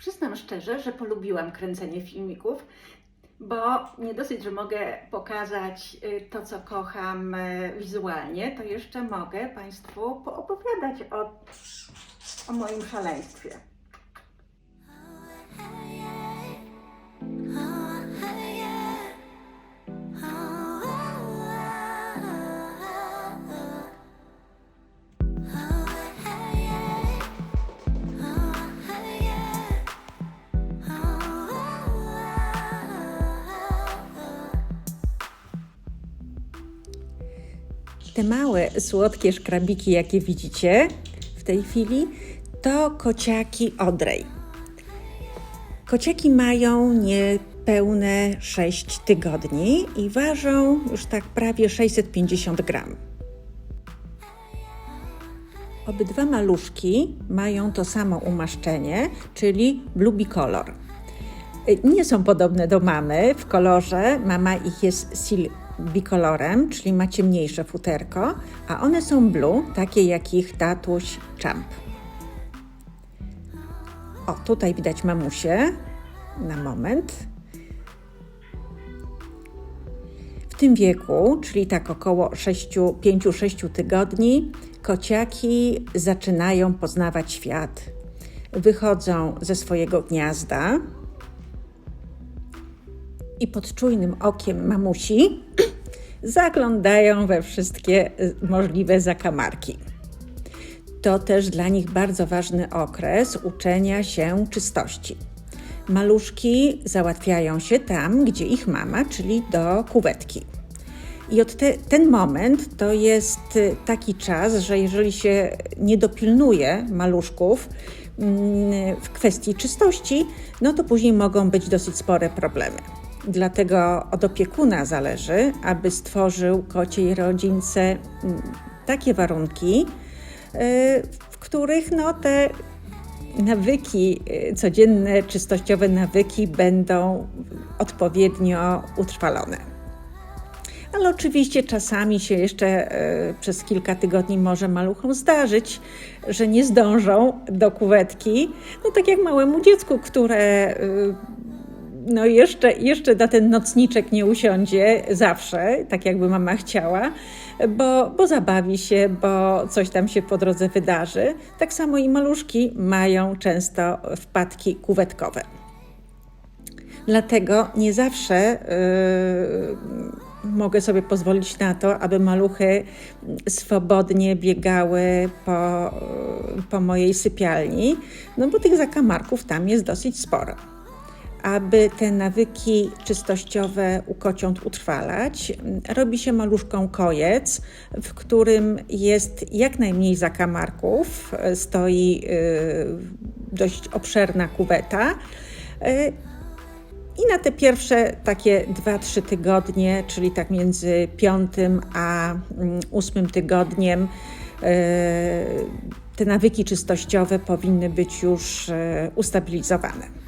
Przyznam szczerze, że polubiłam kręcenie filmików, bo nie dosyć, że mogę pokazać y, to, co kocham y, wizualnie, to jeszcze mogę Państwu poopowiadać o, o moim szaleństwie. Te małe, słodkie szkrabiki, jakie widzicie w tej chwili, to kociaki Odrej. Kociaki mają niepełne 6 tygodni i ważą już tak prawie 650 gram. Obydwa maluszki mają to samo umaszczenie, czyli blue bicolor. Nie są podobne do mamy w kolorze. Mama ich jest sil bikolorem, czyli ma ciemniejsze futerko, a one są blue, takie jak ich tatuś Champ. O, tutaj widać mamusię. Na moment. W tym wieku, czyli tak około 5-6 tygodni, kociaki zaczynają poznawać świat. Wychodzą ze swojego gniazda, i pod czujnym okiem mamusi zaglądają we wszystkie y, możliwe zakamarki. To też dla nich bardzo ważny okres uczenia się czystości. Maluszki załatwiają się tam, gdzie ich mama, czyli do kuwetki. I od te, ten moment to jest y, taki czas, że jeżeli się nie dopilnuje maluszków mm, w kwestii czystości, no to później mogą być dosyć spore problemy. Dlatego od opiekuna zależy, aby stworzył kociej rodzince mm, takie warunki, y, w których no, te nawyki, y, codzienne, czystościowe nawyki będą odpowiednio utrwalone. Ale oczywiście czasami się jeszcze y, przez kilka tygodni może maluchom zdarzyć, że nie zdążą do kuwetki. No tak jak małemu dziecku, które no jeszcze, jeszcze na ten nocniczek nie usiądzie zawsze, tak jakby mama chciała, bo, bo zabawi się, bo coś tam się po drodze wydarzy. Tak samo i maluszki mają często wpadki kuwetkowe. Dlatego nie zawsze yy, mogę sobie pozwolić na to, aby maluchy swobodnie biegały po, po mojej sypialni, no bo tych zakamarków tam jest dosyć sporo aby te nawyki czystościowe u kociąt utrwalać, robi się maluszką kojec, w którym jest jak najmniej zakamarków, stoi y, dość obszerna kuweta. Y, I na te pierwsze takie 2-3 tygodnie, czyli tak między piątym a mm, ósmym tygodniem, y, te nawyki czystościowe powinny być już ustabilizowane.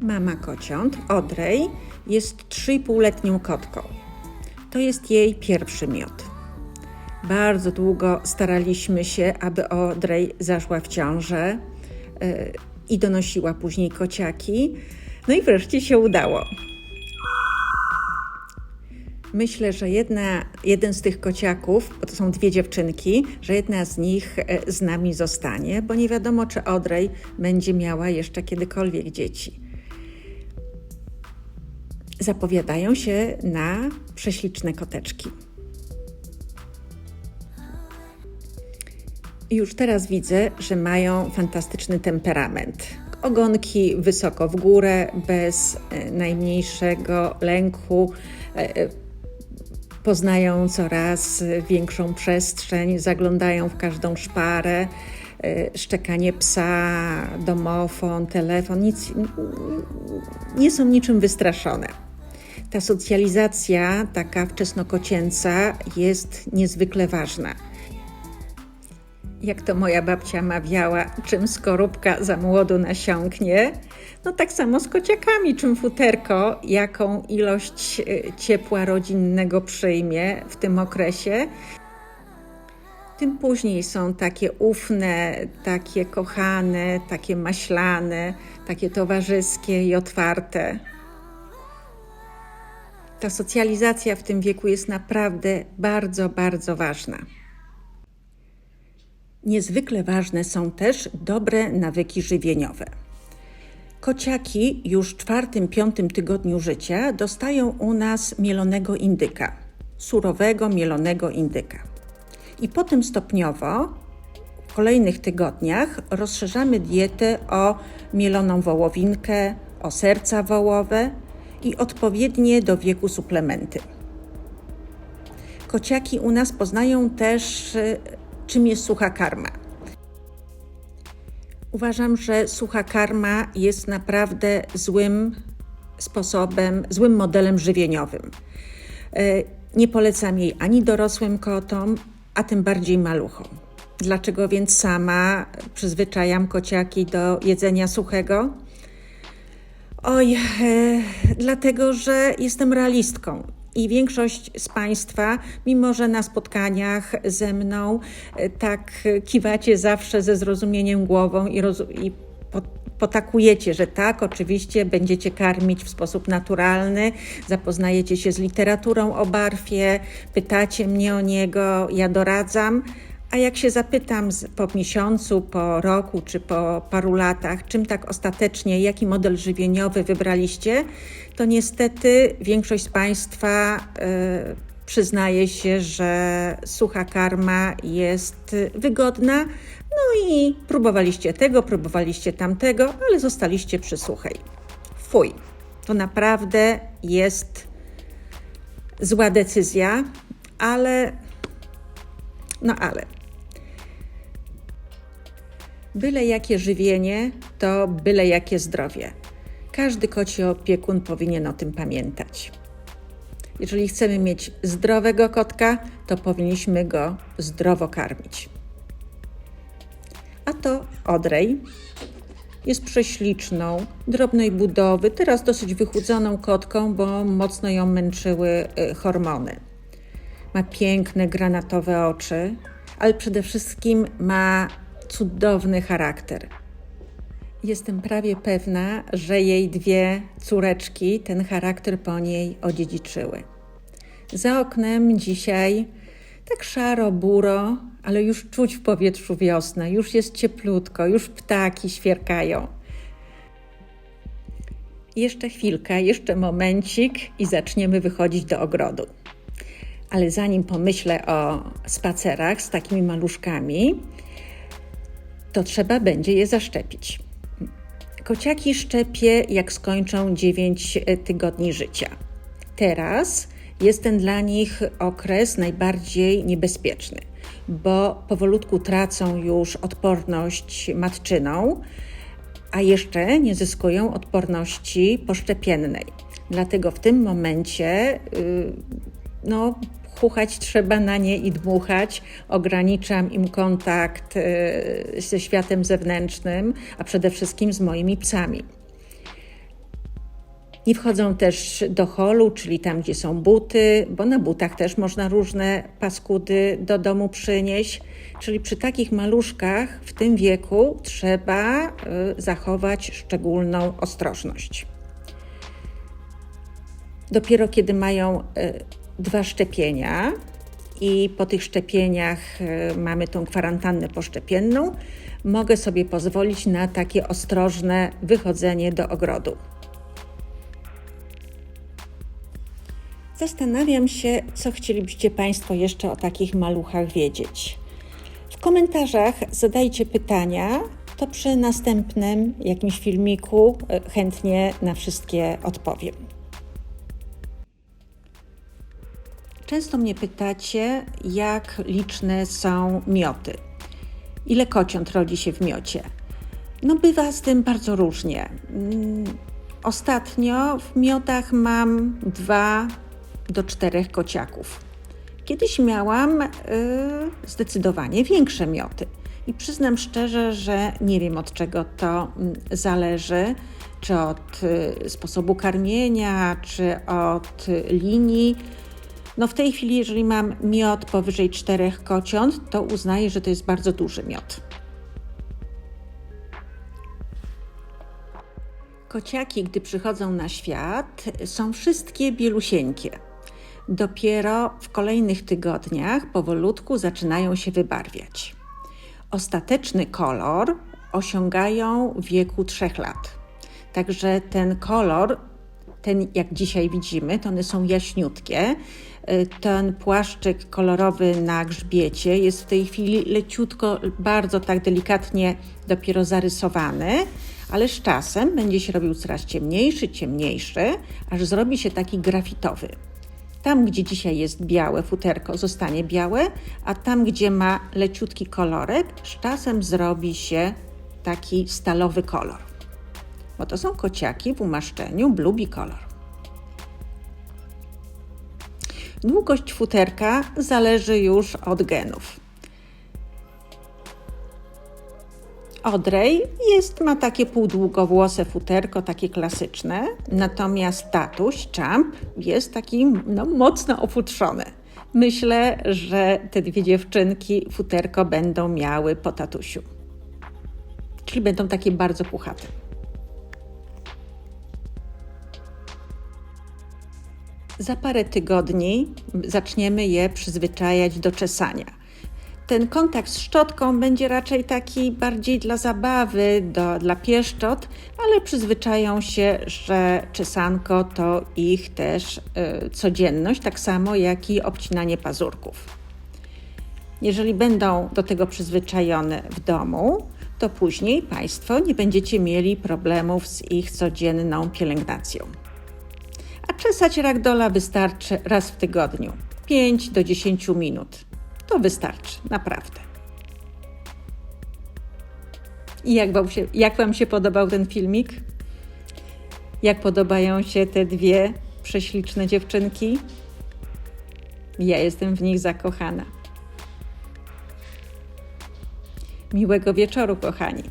Mama kociąt, Odrej, jest 3,5-letnią kotką. To jest jej pierwszy miód. Bardzo długo staraliśmy się, aby Odrej zaszła w ciążę yy, i donosiła później kociaki. No i wreszcie się udało. Myślę, że jedna, jeden z tych kociaków, bo to są dwie dziewczynki, że jedna z nich e, z nami zostanie, bo nie wiadomo, czy Odrej będzie miała jeszcze kiedykolwiek dzieci zapowiadają się na prześliczne koteczki. Już teraz widzę, że mają fantastyczny temperament. Ogonki wysoko w górę, bez e, najmniejszego lęku. E, e, poznają coraz większą przestrzeń, zaglądają w każdą szparę. Szczekanie psa, domofon, telefon, nic, nie są niczym wystraszone ta socjalizacja, taka wczesnokocięca, jest niezwykle ważna. Jak to moja babcia mawiała, czym skorupka za młodu nasiąknie, no tak samo z kociakami, czym futerko, jaką ilość e, ciepła rodzinnego przyjmie w tym okresie, tym później są takie ufne, takie kochane, takie maślane, takie towarzyskie i otwarte. Ta socjalizacja w tym wieku jest naprawdę bardzo, bardzo ważna. Niezwykle ważne są też dobre nawyki żywieniowe. Kociaki już w czwartym, piątym tygodniu życia dostają u nas mielonego indyka, surowego mielonego indyka. I potem stopniowo w kolejnych tygodniach rozszerzamy dietę o mieloną wołowinkę, o serca wołowe i odpowiednie do wieku suplementy. Kociaki u nas poznają też, y, czym jest sucha karma. Uważam, że sucha karma jest naprawdę złym sposobem, złym modelem żywieniowym. Y, Nie polecam jej ani dorosłym kotom, a tym bardziej maluchom. Dlaczego więc sama przyzwyczajam kociaki do jedzenia suchego? Oj, e, dlatego, że jestem realistką. I większość z Państwa, mimo że na spotkaniach ze mną e, tak kiwacie zawsze ze zrozumieniem głową i, i po- potakujecie, że tak, oczywiście będziecie karmić w sposób naturalny, zapoznajecie się z literaturą o barwie, pytacie mnie o niego, ja doradzam. A jak się zapytam po miesiącu, po roku czy po paru latach, czym tak ostatecznie, jaki model żywieniowy wybraliście, to niestety większość z Państwa e, przyznaje się, że sucha karma jest wygodna. No i próbowaliście tego, próbowaliście tamtego, ale zostaliście przy suchej. Fuj, to naprawdę jest zła decyzja, ale no ale. Byle jakie żywienie, to byle jakie zdrowie. Każdy koci opiekun powinien o tym pamiętać. Jeżeli chcemy mieć zdrowego kotka, to powinniśmy go zdrowo karmić. A to Odrej jest prześliczną, drobnej budowy, teraz dosyć wychudzoną kotką, bo mocno ją męczyły y, hormony. Ma piękne granatowe oczy, ale przede wszystkim ma cudowny charakter. Jestem prawie pewna, że jej dwie córeczki ten charakter po niej odziedziczyły. Za oknem dzisiaj tak szaro, buro, ale już czuć w powietrzu wiosnę, już jest cieplutko, już ptaki świerkają. Jeszcze chwilkę, jeszcze momencik i zaczniemy wychodzić do ogrodu. Ale zanim pomyślę o spacerach z takimi maluszkami, to trzeba będzie je zaszczepić. Kociaki szczepię, jak skończą 9 tygodni życia. Teraz jest ten dla nich okres najbardziej niebezpieczny, bo powolutku tracą już odporność matczyną, a jeszcze nie zyskują odporności poszczepiennej. Dlatego w tym momencie yy, no, chuchać trzeba na nie i dmuchać. Ograniczam im kontakt yy, ze światem zewnętrznym, a przede wszystkim z moimi psami. Nie wchodzą też do holu, czyli tam, gdzie są buty, bo na butach też można różne paskudy do domu przynieść. Czyli przy takich maluszkach w tym wieku trzeba y, zachować szczególną ostrożność. Dopiero kiedy mają y, dwa szczepienia i po tych szczepieniach y, mamy tą kwarantannę poszczepienną, mogę sobie pozwolić na takie ostrożne wychodzenie do ogrodu. Zastanawiam się, co chcielibyście Państwo jeszcze o takich maluchach wiedzieć. W komentarzach zadajcie pytania, to przy następnym jakimś filmiku e, chętnie na wszystkie odpowiem. Często mnie pytacie, jak liczne są mioty. Ile kociąt rodzi się w miocie? No bywa z tym bardzo różnie. Mm, Ostatnio w miotach mam dwa do czterech kociaków. Kiedyś miałam y, zdecydowanie większe mioty. I przyznam szczerze, że nie wiem od czego to mm, zależy, czy od y, sposobu karmienia, czy od y, linii. No w tej chwili, jeżeli mam miod powyżej czterech kociąt, to uznaję, że to jest bardzo duży miod. Kociaki, gdy przychodzą na świat, są wszystkie bielusieńkie. Dopiero w kolejnych tygodniach powolutku zaczynają się wybarwiać. Ostateczny kolor osiągają w wieku 3 lat. Także ten kolor, ten jak dzisiaj widzimy, to one są jaśniutkie. Ten płaszczyk kolorowy na grzbiecie jest w tej chwili leciutko, bardzo tak delikatnie dopiero zarysowany, ale z czasem będzie się robił coraz ciemniejszy, ciemniejszy, aż zrobi się taki grafitowy. Tam, gdzie dzisiaj jest białe futerko, zostanie białe, a tam, gdzie ma leciutki kolorek, z czasem zrobi się taki stalowy kolor. Bo to są kociaki w umaszczeniu blubi kolor. Długość futerka zależy już od genów. Odrej jest, ma takie półdługowłose futerko, takie klasyczne, natomiast tatuś, czamp, jest taki no, mocno ofutrzony. Myślę, że te dwie dziewczynki futerko będą miały po tatusiu. Czyli będą takie bardzo puchate. Za parę tygodni zaczniemy je przyzwyczajać do czesania. Ten kontakt z szczotką będzie raczej taki bardziej dla zabawy, do, dla pieszczot, ale przyzwyczają się, że czesanko to ich też y, codzienność, tak samo jak i obcinanie pazurków. Jeżeli będą do tego przyzwyczajone w domu, to później Państwo nie będziecie mieli problemów z ich codzienną pielęgnacją. Czesać ragdola wystarczy raz w tygodniu 5 do 10 minut. To wystarczy, naprawdę. I jak wam, się, jak wam się podobał ten filmik? Jak podobają się te dwie prześliczne dziewczynki? Ja jestem w nich zakochana. Miłego wieczoru, kochani.